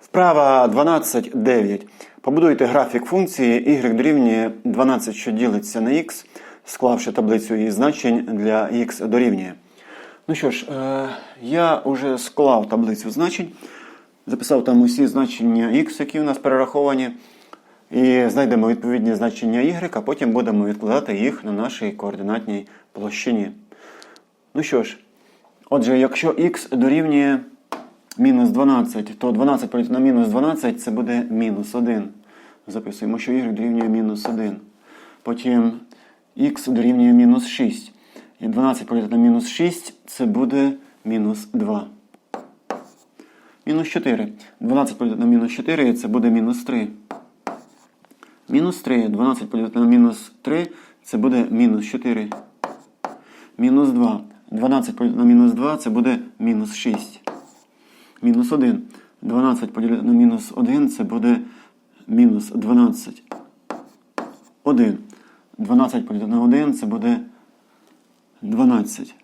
Вправа 12.9. Побудуйте графік функції y дорівнює 12, що ділиться на x, склавши таблицю її значень для x дорівнює. Ну що ж, е, я вже склав таблицю значень, записав там усі значення x, які у нас перераховані, і знайдемо відповідні значення y, а потім будемо відкладати їх на нашій координатній площині. Ну що ж, отже, якщо x дорівнює мінус 12, то 12 поділити на мінус 12 це буде мінус 1. Записуємо, що y дорівнює мінус 1. Потім x дорівнює мінус 6. І 12 поділити на мінус 6 це буде мінус 2. Мінус 4. 12 поділити на мінус 4 це буде мінус 3. Мінус 3. 12 поділити на мінус 3 це буде мінус 4. Мінус 2. 12 поділити на мінус 2 це буде мінус 6. Мінус 1. 12 поділити на мінус 1 це буде мінус 12. 1. 12 поділити на 1 це буде 12.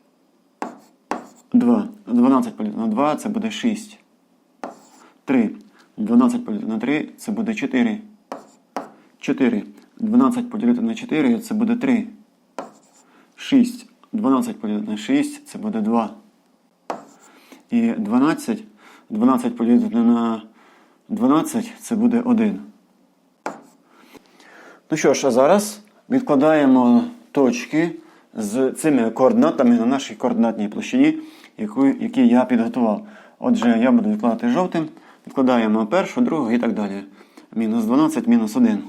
2. 12 поділити на 2 це буде 6. 3. 12 поділити на 3 це буде 4. 4. 12 поділити на 4 це буде 3. 6. 12 поділити на 6 це буде 2. І 12. 12 поділити на 12 це буде 1. Ну що ж, а зараз відкладаємо точки з цими координатами на нашій координатній площині, яку, які я підготував. Отже, я буду відкладати жовтим. Відкладаємо першу, другу і так далі. Мінус 12, мінус 1.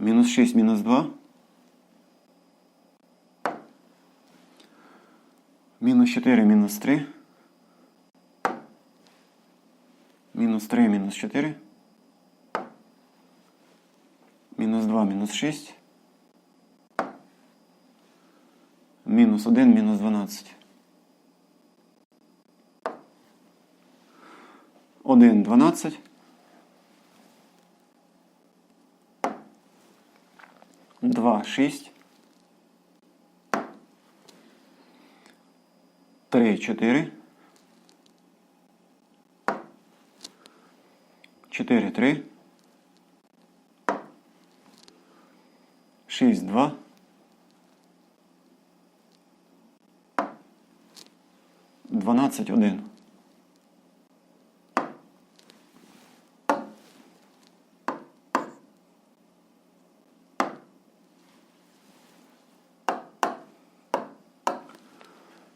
Мінус 6, мінус 2. Мінус 4, мінус 3. Мінус 3, мінус 4. Мінус 2, мінус 6. Мінус 1, мінус 12. 1, 12. Два, шість. 4. 4, 3. 6, 2. 12, 1.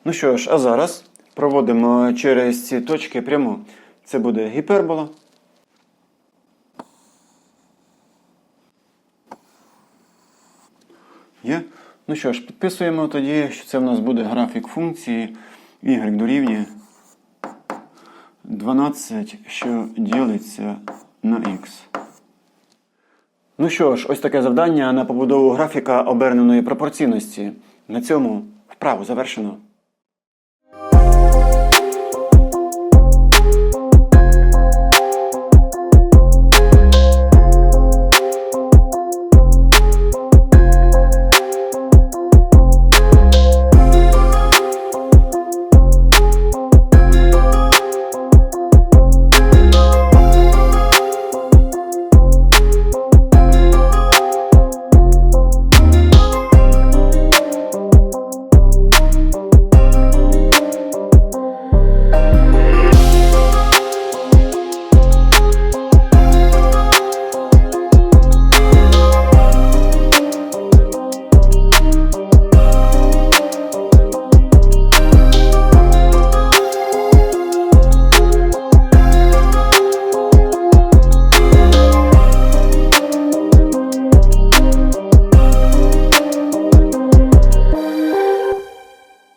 Ну що ж, а зараз проводимо через ці точки пряму. Це буде гіпербола. Є? Ну що ж, підписуємо тоді, що це в нас буде графік функції y дорівнює 12, що ділиться на x. Ну що ж, ось таке завдання на побудову графіка оберненої пропорційності. На цьому вправу завершено.